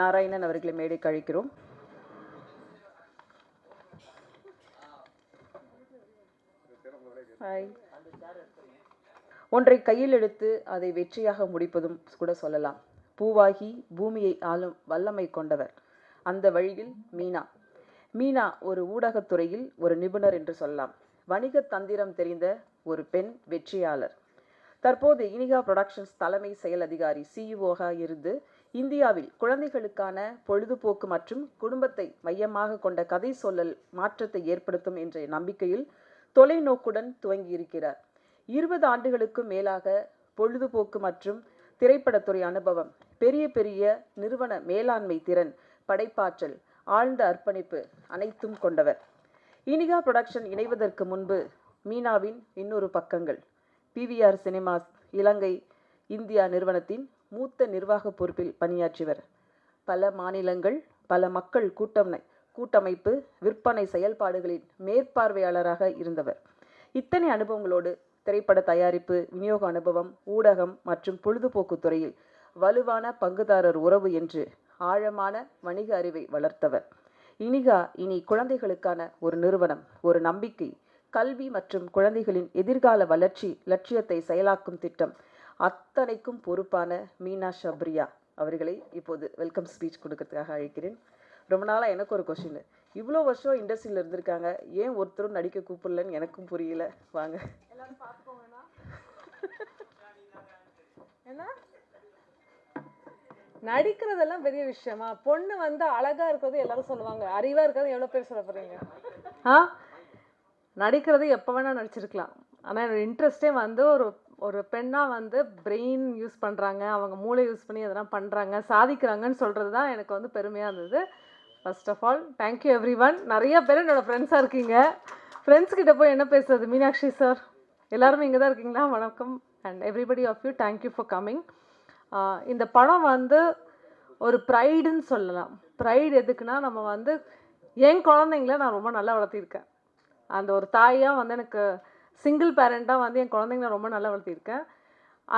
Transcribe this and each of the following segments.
நாராயணன் அவர்களை மேடை கழிக்கிறோம். ஒன்றை கையில் எடுத்து அதை வெற்றியாக முடிப்பதும் கூட சொல்லலாம். பூவாகி பூமியை ஆளும் வல்லமை கொண்டவர். அந்த வழியில் மீனா. மீனா ஒரு ஊடகத்துறையில் ஒரு நிபுணர் என்று சொல்லலாம். வணிக தந்திரம் தெரிந்த ஒரு பெண் வெற்றியாளர். தற்போது இனிகா ப்ரொடக்ஷன்ஸ் தலைமை செயல் அதிகாரி சிஇஓக இருந்து இந்தியாவில் குழந்தைகளுக்கான பொழுதுபோக்கு மற்றும் குடும்பத்தை மையமாக கொண்ட கதை சொல்லல் மாற்றத்தை ஏற்படுத்தும் என்ற நம்பிக்கையில் தொலைநோக்குடன் துவங்கியிருக்கிறார். இருபது ஆண்டுகளுக்கும் மேலாக பொழுதுபோக்கு மற்றும் திரைப்படத்துறை அனுபவம் பெரிய பெரிய நிறுவன மேலாண்மை திறன் படைப்பாற்றல் ஆழ்ந்த அர்ப்பணிப்பு அனைத்தும் கொண்டவர். இனிகா புரொடக்ஷன் இணைவதற்கு முன்பு மீனாவின் இன்னொரு பக்கங்கள். பிவிஆர் சினிமாஸ் இலங்கை இந்தியா நிறுவனத்தின் மூத்த நிர்வாக பொறுப்பில் பணியாற்றியவர் பல மாநிலங்கள் பல மக்கள் கூட்டம் கூட்டமைப்பு விற்பனை செயல்பாடுகளின் மேற்பார்வையாளராக இருந்தவர். இத்தனை அனுபவங்களோடு திரைப்பட தயாரிப்பு விநியோக அனுபவம் ஊடகம் மற்றும் பொழுதுபோக்கு துறையில் வலுவான பங்குதாரர் உறவு என்று ஆழமான வணிக அறிவை வளர்த்தவர். இனிகா இனி குழந்தைகளுக்கான ஒரு நிறுவனம் ஒரு நம்பிக்கை கல்வி மற்றும் குழந்தைகளின் எதிர்கால வளர்ச்சி லட்சியத்தை செயலாக்கும் திட்டம் அத்தனைக்கும் பொறுப்பான மீனா ஷப்ரியா அவர்களை இப்போது வெல்கம் ஸ்பீச் கொடுக்கறதுக்காக அழைக்கிறேன். ரொம்ப நாளாக எனக்கு ஒரு கொஷின் இவ்வளோ வருஷம் இண்டஸ்ட்ரியில் இருந்திருக்காங்க. ஏன் ஒருத்தரும் நடிக்க கூப்பிடலன்னு எனக்கும் புரியல. வாங்க. என்ன? நடிக்கிறதெல்லாம் பெரிய விஷயமா? பொண்ணு வந்து அழகா இருக்கிறது எல்லாரும் சொல்லுவாங்க. அறிவா இருக்கிறது எவ்வளவு பேர் சொல்ல போறீங்க? ஆ? நடிக்கிறது எப்போ வேணா நடிச்சிருக்கலாம். ஆனா என்னோட இன்ட்ரெஸ்டே வந்து ஒரு ஒரு பெண்ணாக வந்து பிரெயின் யூஸ் பண்ணுறாங்க அவங்க மூளை யூஸ் பண்ணி அதெல்லாம் பண்ணுறாங்க சாதிக்கிறாங்கன்னு சொல்கிறது தான் எனக்கு வந்து பெருமையாக இருந்தது. First of all thank you everyone நிறைய பேர் என்னோடய ஃப்ரெண்ட்ஸாக இருக்கீங்க. ஃப்ரெண்ட்ஸ் கிட்ட போய் என்ன பேசுறது? மீனாட்சி சார் எல்லாருமே இங்கே தான் இருக்கீங்களா? வணக்கம். And everybody of you thank you for coming இந்த படம் வந்து ஒரு ப்ரைடுன்னு சொல்லலாம். ப்ரைடு எதுக்குன்னா நம்ம வந்து என் குழந்தைங்கள நான் ரொம்ப நல்லா வளர்த்திருக்கேன். அந்த ஒரு தாயாக வந்து எனக்கு சிங்கிள் பேரண்ட்டாக வந்து என் குழந்தைங்கள ரொம்ப நல்லா வளர்த்திருக்கேன்.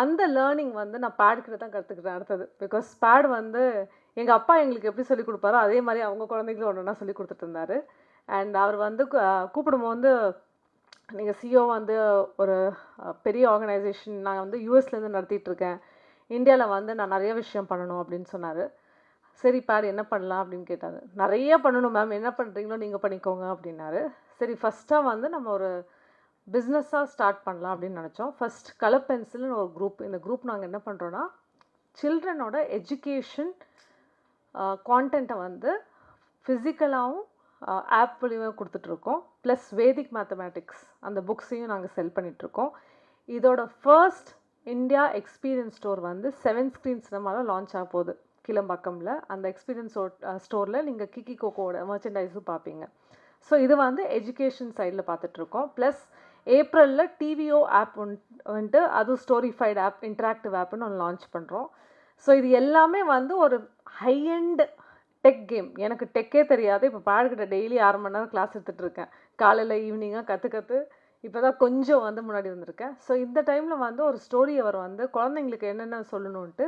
அந்த லேர்னிங் வந்து நான் பேடுக்கிட்ட தான் கற்றுக்கிட்டேன் அடுத்தது. பிகாஸ் பேட் வந்து எங்கள் அப்பா எங்களுக்கு எப்படி சொல்லிக் கொடுப்பாரோ அதே மாதிரி அவங்க குழந்தைங்களும் ஒன்றா சொல்லி கொடுத்துட்டு இருந்தார். அண்ட் அவர் வந்து கூப்பிடும்போது வந்து நீங்கள் சிஓ வந்து ஒரு பெரிய ஆர்கனைசேஷன் நான் வந்து யூஎஸ்லேருந்து நடத்திட்டுருக்கேன் இந்தியாவில் வந்து நான் நிறைய விஷயம் பண்ணணும் அப்படின்னு சொன்னார். சரி பேட் என்ன பண்ணலாம் அப்படின்னு கேட்டார். நிறைய பண்ணணும் மேம் என்ன பண்ணுறீங்களோ நீங்கள் பண்ணிக்கோங்க அப்படின்னாரு. சரி ஃபஸ்ட்டாக வந்து நம்ம ஒரு பிஸ்னஸாக ஸ்டார்ட் பண்ணலாம் அப்படின்னு நினச்சோம். ஃபர்ஸ்ட் கலர் பென்சில்னு ஒரு குரூப் இந்த குரூப் நாங்கள் என்ன பண்ணுறோன்னா சில்ட்ரனோட எஜுகேஷன் கான்டென்ட்டை வந்து ஃபிசிக்கலாகவும் ஆப் வழியாக கொடுத்துட்ருக்கோம். ப்ளஸ் வேதிக் மேத்தமேட்டிக்ஸ் அந்த புக்ஸையும் நாங்கள் செல் பண்ணிகிட்ருக்கோம் இதோட ஃபர்ஸ்ட் இந்தியா எக்ஸ்பீரியன்ஸ் ஸ்டோர் வந்து செவன் ஸ்க்ரீன் சினிமாவில் லான்ச் ஆக போகுது. கிளம்பாக்கமில். அந்த எக்ஸ்பீரியன்ஸ் ஸ்டோரில் நீங்கள் கிக்கி கோகோட மர்ச்சன்டைஸும் பார்ப்பீங்க. ஸோ இது வந்து எஜுகேஷன் சைடில் பார்த்துட்ருக்கோம். ப்ளஸ் ஏப்ரலில் டிவிஓ ஆப் வந்துட்டு அதுவும் ஸ்டோரிஃபைடு ஆப் இன்ட்ராக்டிவ் ஆப்னு ஒன்று லான்ச் பண்ணுறோம் ஸோ இது எல்லாமே வந்து ஒரு ஹை டெக் கேம் எனக்கு டெக்கே தெரியாது. இப்போ பாடுகிட்ட டெய்லி ஆறு மணி நேரம் கிளாஸ் எடுத்துகிட்ருக்கேன் காலையில் ஈவினிங்காக கற்று கற்று இப்போ தான் கொஞ்சம் வந்து முன்னாடி வந்திருக்கேன். ஸோ இந்த டைமில் வந்து ஒரு ஸ்டோரி அவர் வந்து குழந்தைங்களுக்கு என்னென்ன சொல்லணுன்ட்டு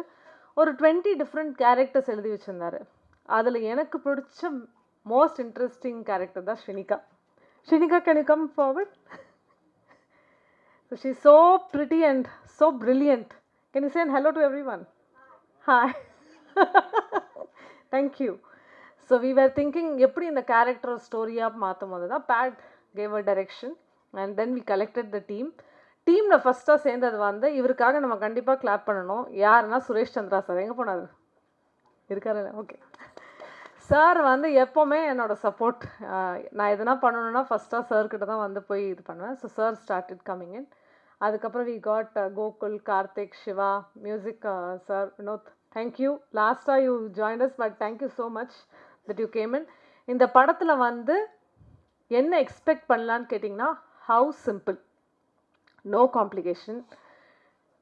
ஒரு டுவெண்ட்டி டிஃப்ரெண்ட் கேரக்டர்ஸ் எழுதி வச்சுருந்தாரு. அதில் எனக்கு பிடிச்ச மோஸ்ட் இன்ட்ரெஸ்டிங் கேரக்டர் தான் Srinika. Srinika can you come forward So she's so pretty and so brilliant. Can you say hello to everyone? Hi. Thank you. So we were thinking எப்படி இந்த character ஸ்டோரியாக மாற்றும் போது தான் Pat gave a direction and then we collected the team டீமில் ஃபஸ்ட்டாக சேர்ந்தது வந்து இவருக்காக நம்ம கண்டிப்பாக கிளாப் பண்ணணும். யாருன்னா சுரேஷ் சந்திரா சார். எங்கே போனார்? இருக்காரு ஓகே சார் வந்து எப்போவுமே என்னோடய சப்போர்ட் நான் எதனா பண்ணணுன்னா ஃபஸ்ட்டாக சார்கிட்ட தான் வந்து போய் இது பண்ணுவேன். So sir started coming in அதுக்கப்புறம் we got Gokul Karthik Siva music sir Vinod thank you லாஸ்ட்டாக you join us but thank you so much that you came in இந்த படத்தில் வந்து என்ன எக்ஸ்பெக்ட் பண்ணலான்னு கேட்டிங்கன்னா how simple no complication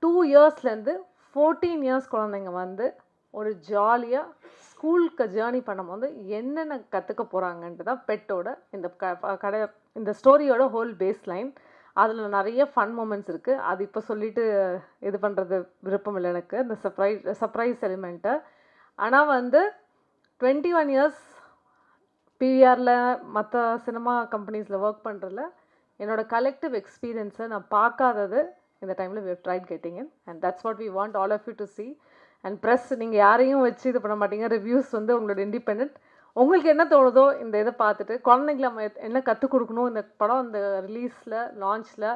two இயர்ஸ்லேருந்து fourteen years குழந்தைங்க வந்து ஒரு ஜாலியாக ஸ்கூலுக்கு ஜேர்னி பண்ணும்போது என்னென்ன கற்றுக்க போகிறாங்கன்ட்டு தான் பெட்டோட இந்த க ப- கடை இந்த ஸ்டோரியோட ஹோல் பேஸ் லைன் அதில் நிறைய ஃபன் மூமெண்ட்ஸ் இருக்குது அது இப்போ சொல்லிட்டு இது பண்ணுறது விருப்பம் இல்லை எனக்கு. இந்த சர்ப்ரைஸ் சர்ப்ரைஸ் எலிமெண்ட்டு ஆனால் வந்து டுவெண்ட்டி ஒன் இயர்ஸ் பிவிஆரில் மற்ற சினிமா கம்பெனிஸில் ஒர்க் பண்ணுறதுல என்னோட கலெக்டிவ் எக்ஸ்பீரியன்ஸை நான் பார்க்காதது இந்த டைமில் we tried getting in and that's what we want all of you to see and press நீங்கள் யாரையும் வச்சு இது பண்ண மாட்டீங்க. ரிவ்யூஸ் வந்து உங்களோட இண்டிபெண்ட் உங்களுக்கு என்ன தோணுதோ இந்த இதை பார்த்துட்டு குழந்தைங்கள நம்ம என்ன கற்றுக் கொடுக்கணும் இந்த படம் இந்த ரிலீஸில் லான்ச்சில்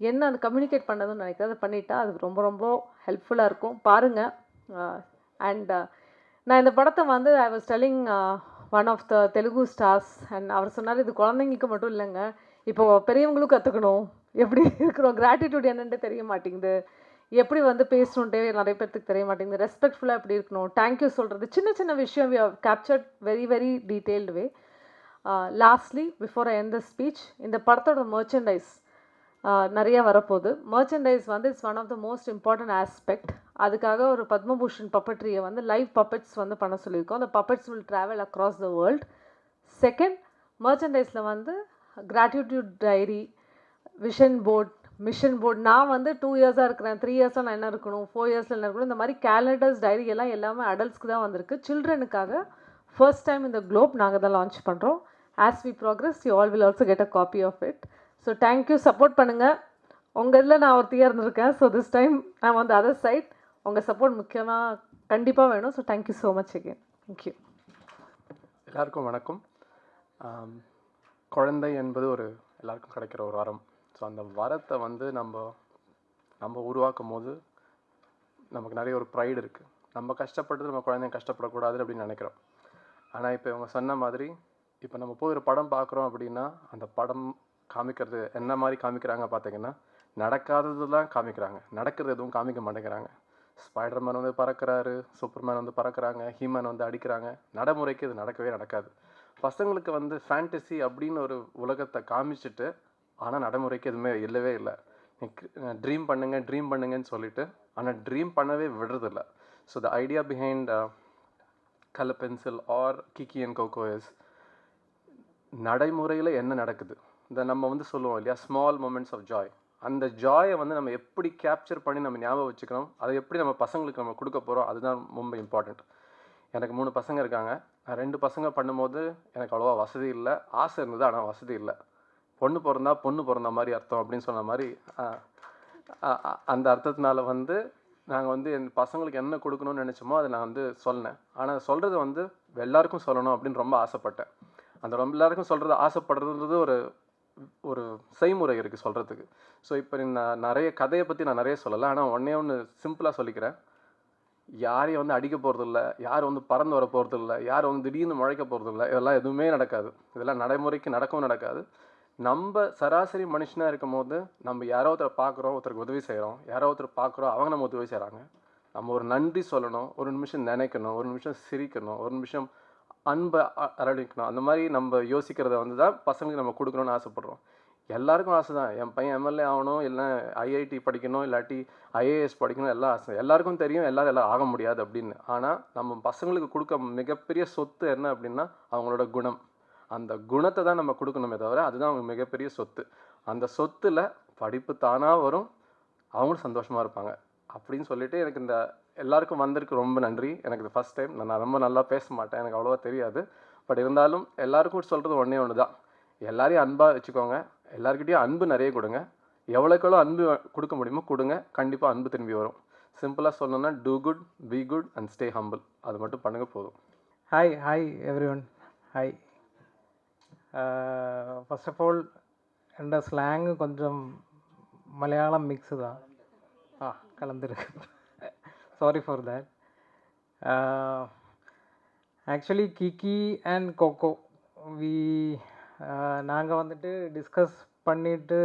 என்ன அந்த கம்யூனிகேட் பண்ணதுன்னு நினைக்கிறேன். அதை பண்ணிட்டா அது ரொம்ப ரொம்ப ஹெல்ப்ஃபுல்லாக இருக்கும். பாருங்கள் அண்ட் நான் இந்த படத்தை வந்து I was telling one of the Telugu stars and அவர் சொன்னார் இது குழந்தைங்களுக்கு மட்டும் இல்லைங்க. இப்போ பெரியவங்களும் கற்றுக்கணும் எப்படி இருக்கிறோம்? கிராட்டிடியூட் என்னென்னு தெரிய மாட்டேங்குது. எப்படி வந்து பேசணுன்ட்டே நிறைய பேர்த்துக்கு தெரிய மாட்டேங்குது. ரெஸ்பெக்ட்ஃபுல்லாக எப்படி இருக்கணும்? தேங்க்யூ சொல்கிறது சின்ன சின்ன விஷயம் we have captured very very detailed way lastly before I end the speech இந்த படத்தோட மர்ச்சன்டைஸ் uh, நிறைய வரப்போகுது. மர்ச்சன்டைஸ் வந்து it's one of the most important aspect அதுக்காக ஒரு பத்மபூஷன் பப்பட்ரியை வந்து லைவ் பப்பட்ஸ் வந்து பண்ண சொல்லியிருக்கோம். அந்த puppets will travel across the world second மர்ச்சன்டைஸில் வந்து gratitude diary vision board mission board நான் வந்து டூ இயர்ஸாக இருக்கிறேன். த்ரீ இயர்ஸாக நான் என்ன இருக்கணும்? ஃபோர் இயர்ஸில் என்ன இருக்கணும்? இந்த மாதிரி கேலண்டர்ஸ் டைரி எல்லாம் எல்லாமே அடல்ட்ஸ்க்கு தான் வந்திருக்கு. சில்ட்ரனுக்காக ஃபர்ஸ்ட் டைம் இந்த குளோப் நாங்கள் தான் லான்ச் பண்ணுறோம் as we progress you all will also get a copy of it so thank you support பண்ணுங்கள் உங்கள் இதில் நான் ஒருத்தியாக இருந்திருக்கேன். ஸோ திஸ் டைம் நான் வந்து அதர் சைட் உங்கள் சப்போர்ட் முக்கியமாக கண்டிப்பாக வேணும். So thank you so much again thank you எல்லாருக்கும் வணக்கம். குழந்தை என்பது ஒரு எல்லாருக்கும் கிடைக்கிற ஒரு வரம் ஸோ அந்த வரத்தை வந்து நம்ம நம்ம உருவாக்கும் போது நமக்கு நிறைய ஒரு ப்ரைடு இருக்குது நம்ம கஷ்டப்பட்டது நம்ம குழந்தைங்க கஷ்டப்படக்கூடாது அப்படின்னு நினைக்கிறோம். ஆனால் இப்போ இவங்க சொன்ன மாதிரி இப்போ நம்ம போய் ஒரு படம் பார்க்குறோம் அப்படின்னா அந்த படம் காமிக்கிறது என்ன மாதிரி காமிக்கிறாங்க பார்த்தீங்கன்னா நடக்காதது தான் காமிக்கிறாங்க. நடக்கிறது எதுவும் காமிக்க மாட்டேங்கிறாங்க. ஸ்பைடர்மேன் வந்து பறக்கிறாரு சூப்பர்மேன் வந்து பறக்கிறாங்க ஹீமேன் வந்து அடிக்கிறாங்க. நடைமுறைக்கு இது நடக்கவே நடக்காது. பசங்களுக்கு வந்து ஃபேண்டசி அப்படின்னு ஒரு உலகத்தை காமிச்சிட்டு ஆனால் நடைமுறைக்கு எதுவுமே இல்லவே இல்லை. ட்ரீம் பண்ணுங்க ட்ரீம் பண்ணுங்கன்னு சொல்லிட்டு ஆனால் ட்ரீம் பண்ணவே விடுறதில்ல. So the idea behind colour pencil are Kiki and Coco is நடைமுறையில் என்ன நடக்குது? இந்த நம்ம வந்து சொல்லுவோம் இல்லையா? ஸ்மால் மூமெண்ட்ஸ் ஆஃப் ஜாய் அந்த ஜாயை வந்து நம்ம எப்படி கேப்சர் பண்ணி நம்ம ஞாபகம் வச்சுக்கணும்? அதை எப்படி நம்ம பசங்களுக்கு நம்ம கொடுக்க போகிறோம் அதுதான் ரொம்ப இம்பார்ட்டண்ட் எனக்கு மூணு பசங்க இருக்காங்க. நான் ரெண்டு பசங்க பண்ணும்போது எனக்கு அவ்வளோவா வசதி இல்லை. ஆசை இருந்தது ஆனால் வசதி இல்லை. பொண்ணு பிறந்தா பொண்ணு பிறந்த மாதிரி அர்த்தம் அப்படின்னு சொன்ன மாதிரி அந்த அர்த்தத்தினால வந்து நாங்கள் வந்து என் பசங்களுக்கு என்ன கொடுக்கணும்னு நினச்சோமோ அதை நான் வந்து சொன்னேன். ஆனால் சொல்கிறது வந்து எல்லாருக்கும் சொல்லணும் அப்படின்னு ரொம்ப ஆசைப்பட்டேன். அந்த ரொம்ப எல்லாருக்கும் சொல்கிறது ஆசைப்படுறது ஒரு ஒரு செய்முறை இருக்குது சொல்கிறதுக்கு ஸோ இப்போ நான் நிறைய கதையை பற்றி நான் நிறைய சொல்லலை. ஆனால் ஒன்றே ஒன்று சிம்பிளாக சொல்லிக்கிறேன். யாரையும் வந்து அடிக்க போகிறதில்ல யார் வந்து பறந்து வர போகிறதில்ல யார் வந்து திடீர்னு முழைக்க போகிறதில்ல இதெல்லாம் எதுவுமே நடக்காது. இதெல்லாம் நடைமுறைக்கு நடக்கவும் நடக்காது. நம்ம சராசரி மனுஷனாக இருக்கும் போது நம்ம யாரோ ஒருத்தரை பார்க்குறோம் ஒருத்தருக்கு உதவி செய்கிறோம். யாரோ ஒருத்தர் பார்க்குறோம் அவங்க நம்ம உதவி செய்கிறாங்க. நம்ம ஒரு நன்றி சொல்லணும் ஒரு நிமிஷம் நினைக்கணும் ஒரு நிமிஷம் சிரிக்கணும் ஒரு நிமிஷம் அன்பை அ- அரவணைக்கணும் அந்த மாதிரி நம்ம யோசிக்கிறத வந்து தான் பசங்களுக்கு நம்ம கொடுக்கணும்னு ஆசைப்படுறோம். எல்லாருக்கும் ஆசை தான். என் பையன் எம்எல்ஏ ஆகணும் இல்லை ஐஐடி படிக்கணும் இல்லாட்டி ஐஏஎஸ் படிக்கணும் எல்லாம் ஆசை எல்லாருக்கும் தெரியும் எல்லோரும் எல்லாம் ஆக முடியாது அப்படின்னு. ஆனால் நம்ம பசங்களுக்கு கொடுக்க மிகப்பெரிய சொத்து என்ன அப்படின்னா அவங்களோட குணம். அந்த குணத்தை தான் நம்ம கொடுக்கணுமே தவிர அதுதான் அவங்க மிகப்பெரிய சொத்து. அந்த சொத்தில் படிப்பு தானாக வரும். அவங்களும் சந்தோஷமாக இருப்பாங்க. அப்படின்னு சொல்லிட்டு எனக்கு இந்த எல்லாருக்கும் வந்திருக்கு ரொம்ப நன்றி. எனக்கு இது ஃபஸ்ட் டைம் நான் ரொம்ப நல்லா பேச மாட்டேன். எனக்கு அவ்வளோவா தெரியாது. பட் இருந்தாலும் எல்லாருக்கும் சொல்கிறது ஒன்றே ஒன்று தான் எல்லாரையும் அன்பாக வச்சுக்கோங்க. எல்லாருக்கிட்டையும் அன்பு நிறைய கொடுங்க. எவ்வளோக்கு எவ்வளோ அன்பு கொடுக்க முடியுமோ கொடுங்க. கண்டிப்பாக அன்பு திரும்பி வரும். சிம்பிளாக சொல்லணும்னா do good be good and stay humble அது மட்டும் பண்ணுங்க போதும். Hi hi everyone hi first of all என்ற ஸ்லாங்கு கொஞ்சம் மலையாளம் மிக்ஸு தான் ஆ கலந்துருக்கு sorry for that actually Kiki and Coco we நாங்கள் வந்துட்டு டிஸ்கஸ் பண்ணிட்டு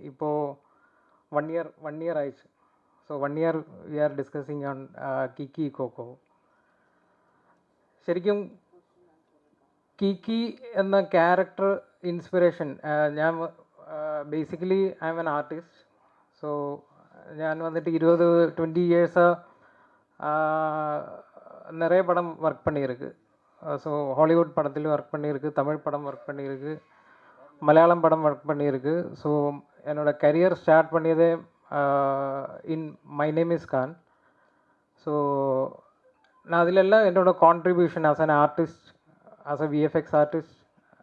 இப்போது ஒன் இயர் ஒன் இயர் ஆயிடுச்சு so one year we are discussing on Kiki Coco ശരിക്കും കിക്കി എന്ന ക്യാരക്ടർ ഇൻസ്പിറേഷൻ ഞാൻ basically I'm an artist so ഞാൻ വന്നിട്ട് ഇരുപത് டுவெண்ட்டி இயர்ஸாக நிறைய படம் ஒர்க் பண்ணியிருக்கு ஸோ ஹாலிவுட் படத்துலையும் ஒர்க் பண்ணியிருக்கு தமிழ் படம் ஒர்க் பண்ணியிருக்கு மலையாளம் படம் ஒர்க் பண்ணியிருக்கு ஸோ என்னோட career start பண்ணியதே in my name is Khan so நான் அதிலெல்லாம் என்னோட contribution as an artist as a VFX artist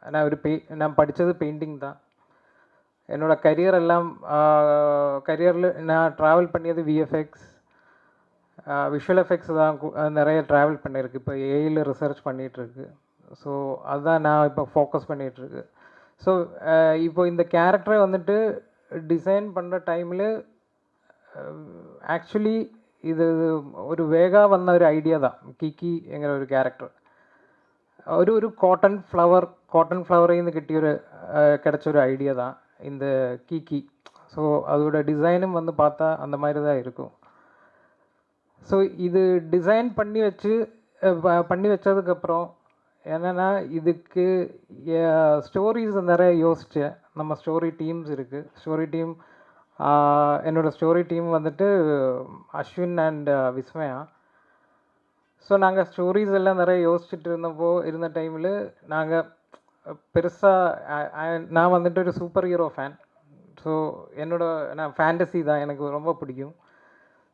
நான் ஒரு பெய் நான் படித்தது பெயிண்டிங் தான் என்னோட கரியர் எல்லாம் கரியரில் நான் ட்ராவல் பண்ணியது விஎஃப்எக்ஸ் விஷுவல் எஃபெக்ட்ஸ் தான் கு- அஹ் நிறைய ட்ராவல் பண்ணியிருக்கு இப்போ ஏஐயில் ரிசர்ச் பண்ணிகிட்ருக்கு ஸோ அதுதான் நான் இப்போ ஃபோக்கஸ் பண்ணிகிட்ருக்கு ஸோ இப்போ இந்த கேரக்டரை வந்துட்டு டிசைன் பண்ணுற டைமில் ஆக்சுவலி இது ഒരു വേഗ വന്ന ഒരു ഐഡിയ தான் കിക്കി എങ്ങനെ ഒരു ക്യാരക്ടർ ഒരു ഒരു കോട്ടൺ ഫ്ലവർ കോട്ടൺ ഫ്ലവറിൽ നിന്ന് കിട്ടിയൊരു கிடைச்ச ஒரு ஐடியா தான் இந்த கீக்கி ஸோ அதோட டிசைனும் வந்து பார்த்தா அந்த மாதிரி தான் இருக்கும் ஸோ இது டிசைன் பண்ணி வச்சு அஹ், ப- பண்ணி வச்சதுக்கப்புறம் என்னென்னா இதுக்கு ஸ்டோரிஸ் நிறைய யோசித்தேன் நம்ம ஸ்டோரி டீம்ஸ் இருக்குது ஸ்டோரி டீம் என்னோட ஸ்டோரி டீம் வந்துட்டு அஸ்வின் அண்ட் விஸ்மயா ஸோ நாங்கள் ஸ்டோரிஸ் எல்லாம் நிறைய யோசிச்சுட்டு இருந்தப்போ இருந்த டைமில் நாங்கள் பெருசாக நான் வந்துட்டு ஒரு சூப்பர் ஹீரோ ஃபேன் ஸோ என்னோட நான் ஃபேண்டசி தான். எனக்கு ரொம்ப பிடிக்கும்.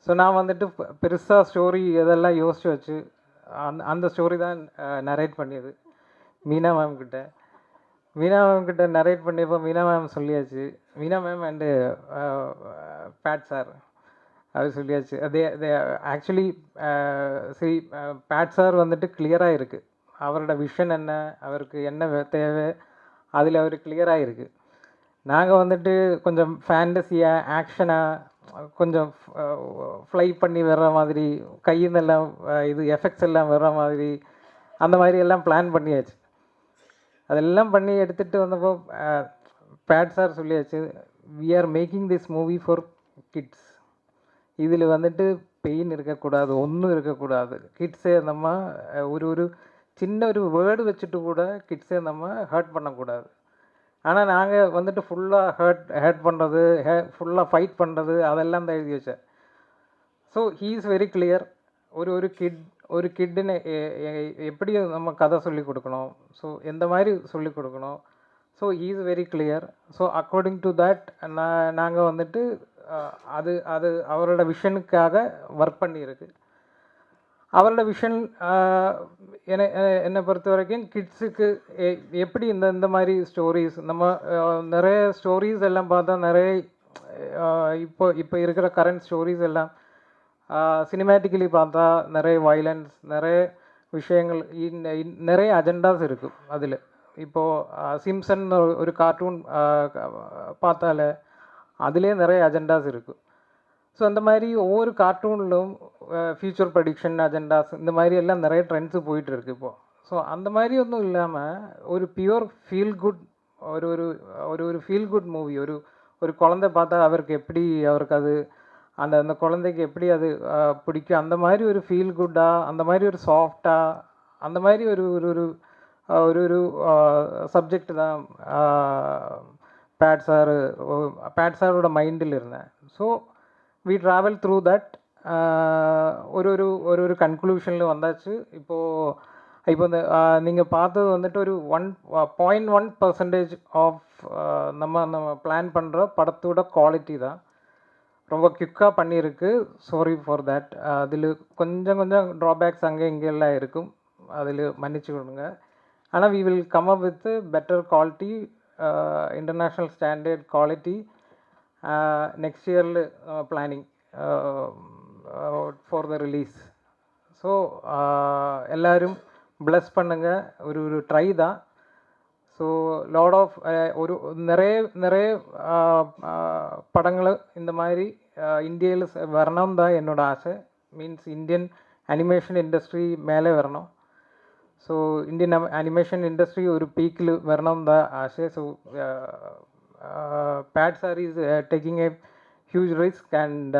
ஸோ நான் வந்துட்டு பெருசாக ஸ்டோரி இதெல்லாம் யோசிச்சு வச்சு அந்த அந்த ஸ்டோரி தான் நரேட் பண்ணியது. மீனா மேம் கிட்ட. மீனா மேம் கிட்ட நரேட் பண்ணியப்போ மீனா மேம் சொல்லியாச்சு. Meena ma'am and Pat sir அது சொல்லியாச்சு. அதே அதே ஆக்சுவலி சரி பேட் சார் வந்துட்டு கிளியராக இருக்குது அவரோட விஷன் என்ன அவருக்கு என்ன தேவை அதில் அவர் கிளியராக இருக்குது நாங்கள் வந்துட்டு கொஞ்சம் ஃபேண்டசியாக ஆக்ஷனாக கொஞ்சம் ஃப்ளை பண்ணி வர்ற மாதிரி கையின்னெல்லாம் இது எஃபெக்ட்ஸ் எல்லாம் வர்ற மாதிரி அந்த மாதிரி எல்லாம் பிளான் பண்ணியாச்சு. அதெல்லாம் பண்ணி எடுத்துகிட்டு வந்தப்போ பேட் சார் சொல்லியாச்சு we are making this movie for kids இதில் வந்துட்டு பெயின் இருக்கக்கூடாது ஒன்றும் இருக்கக்கூடாது. கிட்ஸே நம்ம ஒரு ஒரு சின்ன ஒரு வேர்டு வச்சுட்டு கூட கிட்ஸே நம்ம ஹர்ட் பண்ணக்கூடாது. ஆனால் நாங்கள் வந்துட்டு ஃபுல்லாக ஹர்ட் ஹர்ட் பண்ணுறது ஹே ஃபுல்லாக ஃபைட் பண்ணுறது அதெல்லாம் தான் எழுதி வச்சேன். So he is very clear ஒரு ஒரு கிட் ஒரு கிட்டுன்னு எப்படி நம்ம கதை சொல்லி கொடுக்கணும். ஸோ எந்த மாதிரி சொல்லி கொடுக்கணும்? So he is very clear so according to that நான் நாங்கள் வந்துட்டு அது அது அவரோட விஷனுக்காக ஒர்க் பண்ணியிருக்கு. அவரோட விஷன் என்னை என்னை பொறுத்த வரைக்கும் கிட்ஸுக்கு எப்படி இந்த இந்த மாதிரி ஸ்டோரிஸ் நம்ம நிறைய ஸ்டோரிஸ் எல்லாம் பார்த்தா நிறைய இப்போ இப்போ இருக்கிற கரண்ட் ஸ்டோரிஸ் எல்லாம் சினிமேட்டிக்கலி பார்த்தா நிறைய வயலன்ஸ் நிறைய விஷயங்கள் நிறைய அஜெண்டாஸ் இருக்கும் அதில். இப்போது சிம்சன் ஒரு கார்ட்டூன் பார்த்தாலே அதிலே நிறைய அஜெண்டாஸ் இருக்கும் ஸோ அந்த மாதிரி ஒவ்வொரு கார்ட்டூன்லும் ஃபியூச்சர் ப்ரடிக்ஷன் அஜெண்டாஸ் இந்த மாதிரி எல்லாம் நிறைய ட்ரெண்ட்ஸு போயிட்டு இருக்கு இப்போது ஸோ அந்த மாதிரி ஒன்றும் இல்லாமல் ஒரு பியூர் ஃபீல் குட் ஒரு ஒரு ஒரு ஒரு ஃபீல் குட் மூவி ஒரு ஒரு குழந்தை பார்த்தா அவருக்கு எப்படி அவருக்கு அது அந்த அந்த குழந்தைக்கு எப்படி அது பிடிக்கும்? அந்த மாதிரி ஒரு ஃபீல் குட்டாக அந்த மாதிரி ஒரு சாஃப்டாக அந்த மாதிரி ஒரு ஒரு ஒரு ஒரு சப்ஜெக்ட் தான் பேட் சார் பேட் சாரோட மைண்டில் இருந்தேன். So we travel through that ஒரு ஒரு ஒரு ஒரு கன்க்ளூஷனில் வந்தாச்சு. இப்போது இப்போ இந்த uh, நீங்கள் பார்த்தது வந்துட்டு ஒரு one point one percentage of நம்ம நம்ம பிளான் பண்ணுற படத்தோட குவாலிட்டி தான். ரொம்ப குயிக்காக பண்ணியிருக்கு. சாரி ஃபார் தட் அதில் கொஞ்சம் கொஞ்சம் ட்ராபேக்ஸ் அங்கே இங்கெல்லாம் இருக்கும். அதில் மன்னிச்சு கொடுங்க ஆனால் we will come up with better quality international standard quality next இயரில் planning for the release so எல்லாரும் ப்ளஸ் பண்ணுங்கள் ஒரு ஒரு ட்ரை தான் ஸோ லாட் ஆஃப் ஒரு நிறைய நிறைய படங்கள் இந்த மாதிரி இந்தியயில் வரணும் தான் என்னோட ஆசை மீன்ஸ் இந்தியன் அனிமேஷன் இண்டஸ்ட்ரி மேலே வரணும் ஸோ இந்தியன் அனிமேஷன் இண்டஸ்ட்ரி ஒரு பீக்கில் வரணும் தான் ஆசை so Pat sir is taking a huge risk and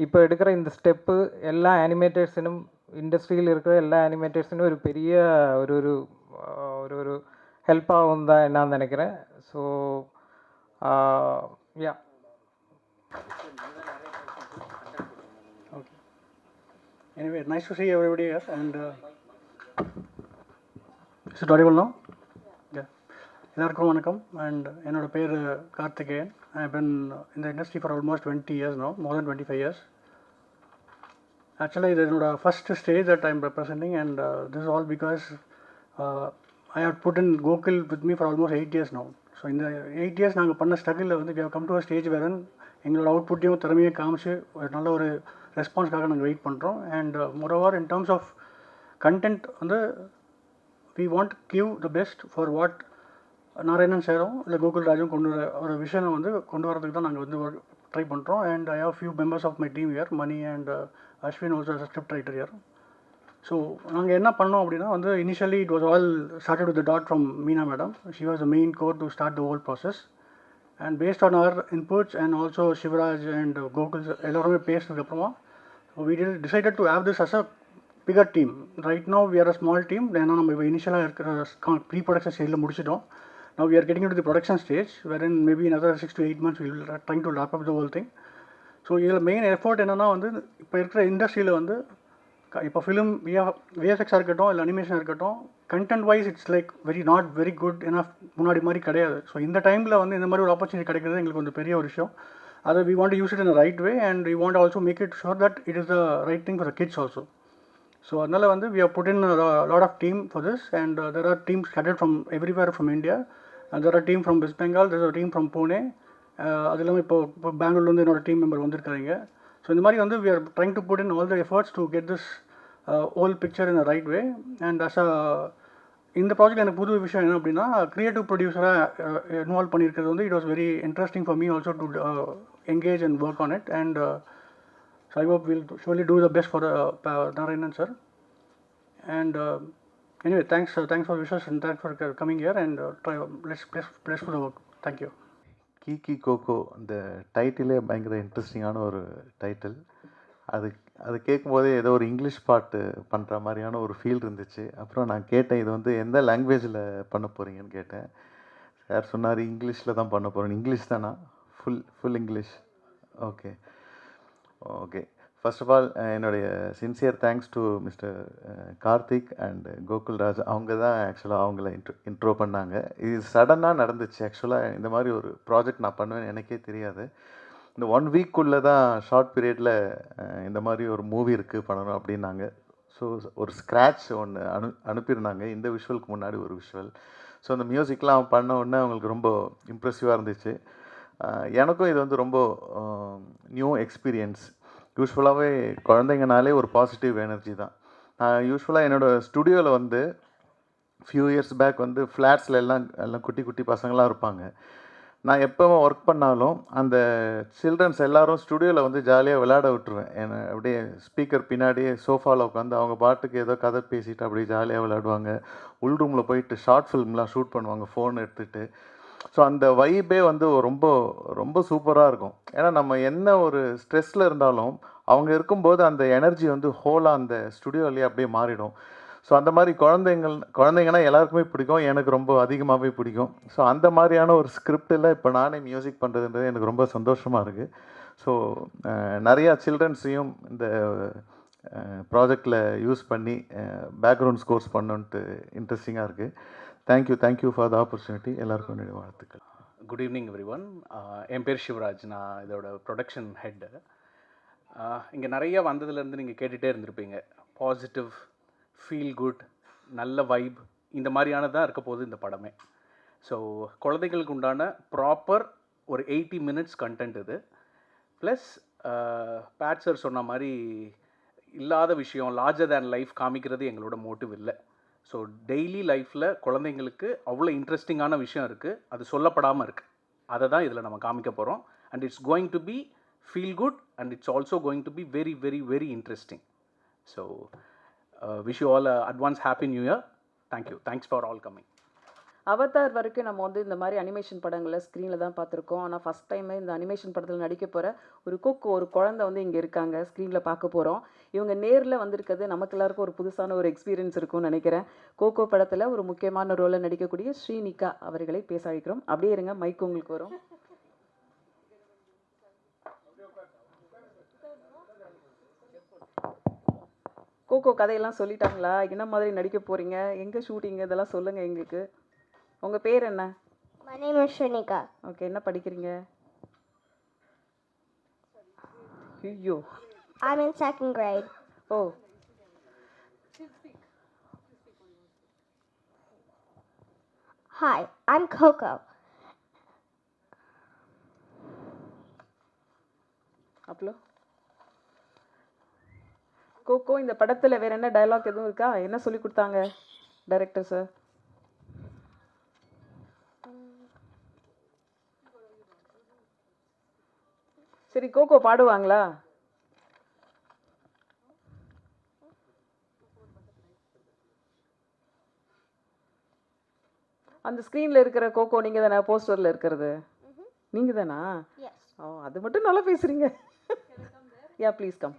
இப்போ எடுக்கிற இந்த ஸ்டெப்பு எல்லா அனிமேட்டர்ஸினும் இண்டஸ்ட்ரியில் இருக்கிற எல்லா அனிமேட்டர்ஸினும் ஒரு பெரிய ஒரு ஒரு ஒரு ஒரு ஹெல்ப் தான் நான் நினைக்கிறேன் so yeah okay nice to see everybody here and uh, uh, is it audible எல்லாருக்கும் வணக்கம். அண்ட் என்னோட பேர் கார்த்திகேயன். ஐ பின் இந்த industry for almost twenty years no more then twenty five years ஆக்சுவலாக இது என்னோடய first stage that I'm representing and this all because I have put in Gokul with me for almost eight years no so இந்த eight years நாங்கள் பண்ண ஸ்ட்ரகிளில் வந்து we come to a stage wherein எங்களோட அவுட்புட்டையும் திறமையை காமிச்சு ஒரு நல்ல ஒரு ரெஸ்பான்ஸ்க்காக நாங்கள் வெயிட் பண்ணுறோம் and moreover in terms of content வந்து we want give the best for what Narayanan சேரும் இல்லை கோகுல் ராஜும் கொண்டு வர ஒரு விஷயம் வந்து கொண்டு வரதுக்கு தான் நாங்கள் வந்து ட்ரை பண்ணுறோம் and I have few members of my team here Mani and Ashwin also script writer here so நாங்கள் என்ன பண்ணோம் அப்படின்னா வந்து initially it was all started with that from Meena madam she was the main core to start the whole process and based on her inputs and also Sivaraj and Gokul எல்லோருமே பேசினதுக்கப்புறமா we decided to have this as a bigger team right no now we are a ஏன்னா நம்ம இப்போ இனிஷியலாக இருக்கிற pre production ஸ்டேஜில் முடிச்சிட்டோம். Now we are getting into the production stage wherein maybe another six to eight months we will trying to wrap up the whole thing. So இதில் main effort என்னென்னா வந்து இப்போ இருக்கிற இண்டஸ்ட்ரியில் வந்து இப்போ ஃபிலிம் விஎஃப்எக்ஸாக இருக்கட்டும் இல்லை அனிமேஷனாக இருக்கட்டும் content wise it's like very not very good ஏன்னா முன்னாடி மாதிரி கிடையாது. ஸோ இந்த டைமில் வந்து இந்த மாதிரி ஒரு ஆப்பர்ச்சுனிட்டி கிடைக்கிறது எங்களுக்கு கொஞ்சம் பெரிய ஒரு விஷயம். அதை we want use it in right way and we want also make it sure that it is the right thing for the kids also so அதனால் வந்து we have put in lot of team for this and there are team scattered from everywhere from India there are team from West Bengal there are team from Pune அது இல்லாமல் இப்போ இப்போ பெங்களூர்லேருந்து என்னோட team member வந்திருக்காங்க. So இந்த மாதிரி வந்து we are trying to put in all the efforts to get this whole picture in a right way and as a இந்த ப்ராஜெக்ட் எனக்கு புது விஷயம் என்ன அப்படின்னா க்ரியேட்டிவ் ப்ரொடியூசராக இன்வால்வ் பண்ணியிருக்கிறது வந்து it was very interesting for me also to engage and work on it and so I hope will surely do the best for anyway, sir uh, thanks thanks thanks for thanks for coming here coming here and try less bless for the work. Thank you. Kiki Coco அந்த டைட்டிலே பயங்கர இன்ட்ரெஸ்டிங்கான ஒரு title அது அது கேட்கும்போதே ஏதோ ஒரு இங்கிலீஷ் பாட்டு பண்ணுற மாதிரியான ஒரு ஃபீல் இருந்துச்சு. அப்புறம் நான் கேட்டேன் இது வந்து எந்த லாங்குவேஜில் பண்ண போகிறீங்கன்னு கேட்டேன். சார் சொன்னார் இங்கிலீஷில் தான் பண்ண போகிறேன் இங்கிலீஷ் தானா? Full full English okay okay first of all என்னுடைய sincere thanks to mister Karthik and Gokul Raj. அவங்க தான் ஆக்சுவலாக அவங்கள இன்ட்ரோ இன்ட்ரோ பண்ணாங்க. இது சடனாக நடந்துச்சு. ஆக்சுவலாக இந்த மாதிரி ஒரு ப்ராஜெக்ட் நான் பண்ணுவேன் எனக்கே தெரியாது. இந்த ஒன் வீக்குள்ளே தான் ஷார்ட் பீரியடில் eh, இந்த மாதிரி ஒரு மூவி இருக்குது பண்ணணும் அப்படின்னாங்க. ஸோ ஒரு ஸ்க்ராட்ச் ஒன்று அனு அனுப்பியிருந்தாங்க. இந்த விஷுவலுக்கு முன்னாடி ஒரு விஷுவல் ஸோ அந்த மியூசிக்லாம் பண்ண உடனே அவங்களுக்கு ரொம்ப இம்ப்ரெசிவாக இருந்துச்சு. எனக்கும் இது வந்து ரொம்ப நியூ எக்ஸ்பீரியன்ஸ் யூஸ்ஃபுல்லாகவே குழந்தைங்கனாலே ஒரு பாசிட்டிவ் எனர்ஜி தான். நான் யூஸ்ஃபுல்லாக என்னோடய ஸ்டுடியோவில் வந்து ஃபியூ இயர்ஸ் பேக் வந்து ஃப்ளாட்ஸில் எல்லாம் எல்லாம் குட்டி குட்டி பசங்களாம் இருப்பாங்க. நான் எப்போவும் ஒர்க் பண்ணாலும் அந்த சில்ட்ரன்ஸ் எல்லோரும் ஸ்டுடியோவில் வந்து ஜாலியாக விளையாட விட்டுருவேன். என்னை அப்படியே ஸ்பீக்கர் பின்னாடியே சோஃபாவில் உட்காந்து அவங்க பாட்டுக்கு ஏதோ கதை பேசிட்டு அப்படியே ஜாலியாக விளையாடுவாங்க. உள் ரூமில் போயிட்டு ஷார்ட் ஃபிலிம்லாம் ஷூட் பண்ணுவாங்க ஃபோன் எடுத்துகிட்டு ஸோ அந்த வைபே வந்து ரொம்ப ரொம்ப சூப்பராக இருக்கும். ஏன்னா நம்ம என்ன ஒரு ஸ்ட்ரெஸ்ஸில் இருந்தாலும் அவங்க இருக்கும்போது அந்த எனர்ஜி வந்து ஹோலாக அந்த ஸ்டுடியோலேயே அப்படியே மாறிடும். ஸோ அந்த மாதிரி குழந்தைங்கள் குழந்தைங்கன்னா எல்லாருக்குமே பிடிக்கும். எனக்கு ரொம்ப அதிகமாகவே பிடிக்கும். ஸோ அந்த மாதிரியான ஒரு ஸ்கிரிப்டில் இப்போ நானே மியூசிக் பண்ணுறதுன்றது எனக்கு ரொம்ப சந்தோஷமாக இருக்குது ஸோ நிறையா சில்ட்ரன்ஸையும் இந்த ப்ராஜெக்டில் யூஸ் பண்ணி பேக்ரவுண்ட் ஸ்கோர்ஸ் பண்ணணுன்ட்டு இன்ட்ரெஸ்டிங்காக இருக்குது thank you thank you for the opportunity எல்லாருக்கும் என்னுடைய வாழ்த்துக்கள். குட் ஈவினிங் எவ்ரி ஒன் என் பேர் சிவராஜ். நான் இதோட ப்ரொடக்ஷன் ஹெட்டு இங்கே நிறைய வந்ததுலேருந்து நீங்கள் கேட்டுகிட்டே இருந்திருப்பீங்க. பாசிட்டிவ் ஃபீல் குட் நல்ல வைப் இந்த மாதிரியானதாக இருக்க போகுது இந்த படமே. ஸோ குழந்தைகளுக்கு உண்டான ப்ராப்பர் ஒரு எயிட்டி மினிட்ஸ் கண்டென்ட் இது. ப்ளஸ் பேட் சார் சொன்ன மாதிரி இல்லாத விஷயம் லார்ஜர் தேன் லைஃப் காமிக்கிறது எங்களோட மோட்டிவ் இல்லை. ஸோ டெய்லி லைஃப்பில் குழந்தைங்களுக்கு அவ்வளோ இன்ட்ரெஸ்டிங்கான விஷயம் இருக்குது அது சொல்லப்படாமல் இருக்குது அதை தான் இதில் நம்ம காமிக்க போகிறோம் and it's going to be feel good and it's also going to be very very very interesting so wish you all advance happy new year thank you thanks for all coming Avatar வரைக்கும் நம்ம வந்து இந்த மாதிரி animation படங்களை ஸ்க்ரீனில் தான் பார்த்துருக்கோம். ஆனால் ஃபஸ்ட் டைமே இந்த அனிமேஷன் படத்தில் நடிக்க போகிற ஒரு குக் ஒரு குழந்தை வந்து இங்கே இருக்காங்க ஸ்க்ரீனில் பார்க்க போகிறோம் இவங்க நேரில் வந்திருக்கிறது நமக்கு எல்லாருக்கும் ஒரு புதுசான ஒரு எக்ஸ்பீரியன்ஸ் இருக்கும்னு நினைக்கிறேன். கோகோ படத்தில் ஒரு முக்கியமான ரோலில் நடிக்கக்கூடிய ஸ்ரீனிகா அவர்களை பேச அழைக்கிறோம். அப்படியே இருங்க மைக் உங்களுக்கு வரும். கோகோ கதையெல்லாம் சொல்லிட்டாங்களா? என்ன மாதிரி நடிக்க போகிறீங்க எங்கே ஷூட்டிங் இதெல்லாம் சொல்லுங்கள் எங்களுக்கு. உங்கள் பேர் என்ன? My name is. ஓகே என்ன படிக்கிறீங்க? ஐயோ. I'm in second grade. ஓ. Hi, I'm Coco. அப்பலோ கோகோ இந்த படத்துல வேற என்ன டயலாக் எதுவும் இருக்கா? என்ன சொல்லி கொடுத்தாங்க டைரக்டர் சார் சரி கோகோ பாடுவாங்களா? அந்த ஸ்க்ரீன்ல இருக்கிற கோகோ நீங்க தானே? போஸ்டர்ல இருக்கிறது. நீங்க தானா. ஓ அது மட்டும் நல்லா பேசுறீங்க. யா ப்ளீஸ் கம்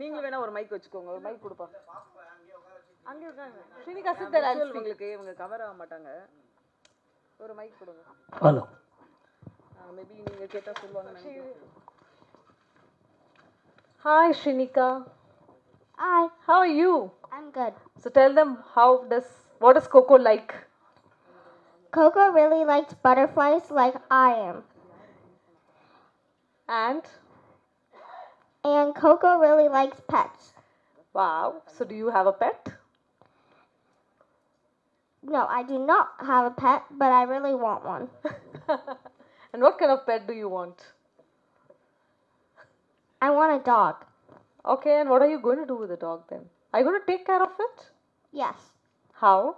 நீங்க வேணா ஒரு மைக் வச்சுக்கோங்க. ஒரு மைக் கொடுப்பா. அங்கே இருக்காங்க ஸ்ரீனிகா speak. உங்களுக்கு இவங்க கவர் ஆக மாட்டாங்க. ஒரு மைக் கொடுங்க. Hello maybe you need to get us a long. Hi, Shinika. Hi. How are you? I'm good. So tell them how does what does Coco like? Coco really likes butterflies like I am. And? And Coco really likes pets. Wow. So do you have a pet? No, I do not have a pet, but I really want one. and what kind of pet do you want? I want a dog. Okay, and what are you going to do with the dog then? Are you going to take care of it? Yes. How?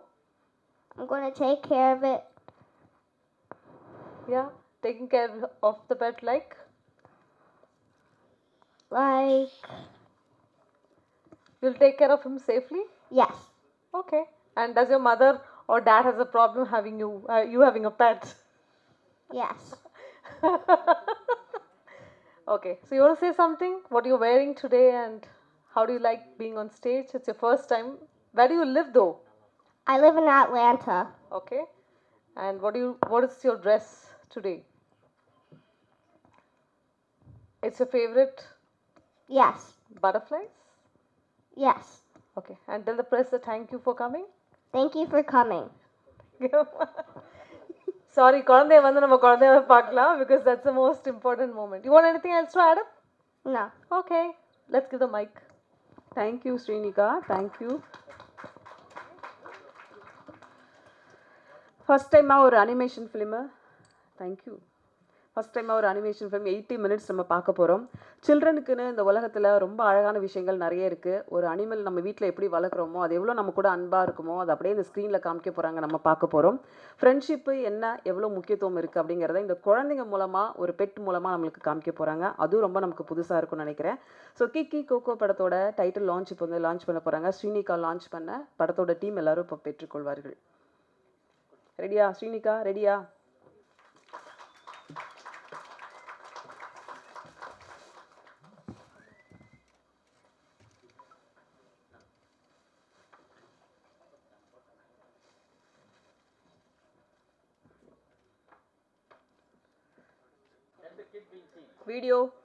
I'm going to take care of it. Yeah, taking care of the pet like? Like, You'll take care of him safely? yes. Okay. And does your mother or dad has a problem having you uh, you having a pet? Yes. Okay. So you want to say something? What are you're wearing today and how do you like being on stage? It's your first time. Where do you live though? I live in Atlanta. Okay. And what do you what is your dress today? It's your favorite Yes. butterflies? Yes. Okay. And tell the press a thank you for coming. Thank you for coming. Sorry குழந்தைய வந்து நம்ம குழந்தைய பார்க்கலாம் because that's the most important moment you want anything else to add up No. Okay let's give the mike thank you Srinika thank you first டைமாக ஒரு animation film thank you first டைமாக ஒரு animation film eighty minutes நம்ம பார்க்க போகிறோம் சில்ட்ரனுக்குன்னு இந்த உலகத்தில் ரொம்ப அழகான விஷயங்கள் நிறைய இருக்குது ஒரு அனிமல் நம்ம வீட்டில் எப்படி வளர்க்குறோமோ அது எவ்வளோ நம்ம கூட அன்பாக இருக்குமோ அது அப்படியே இந்த ஸ்க்ரீனில் காமிக்க போகிறாங்க நம்ம பார்க்க போகிறோம் ஃப்ரெண்ட்ஷிப்பு என்ன எவ்வளோ முக்கியத்துவம் இருக்குது அப்படிங்கிறத இந்த குழந்தைங்க மூலமாக ஒரு பெட் மூலமாக நம்மளுக்கு காமிக்க போகிறாங்க அதுவும் ரொம்ப நமக்கு புதுசாக இருக்கும்னு நினைக்கிறேன். ஸோ கிக்கி கோகோ படத்தோட டைட்டில் லான்ச் இப்போ வந்து லான்ச் பண்ண போகிறாங்க ஸ்ரீனிகா லான்ச் பண்ண படத்தோட டீம் எல்லாரும் இப்போ பெற்றுக்கொள்வார்கள். ரெடியா ஸ்ரீனிகா ரெடியா video.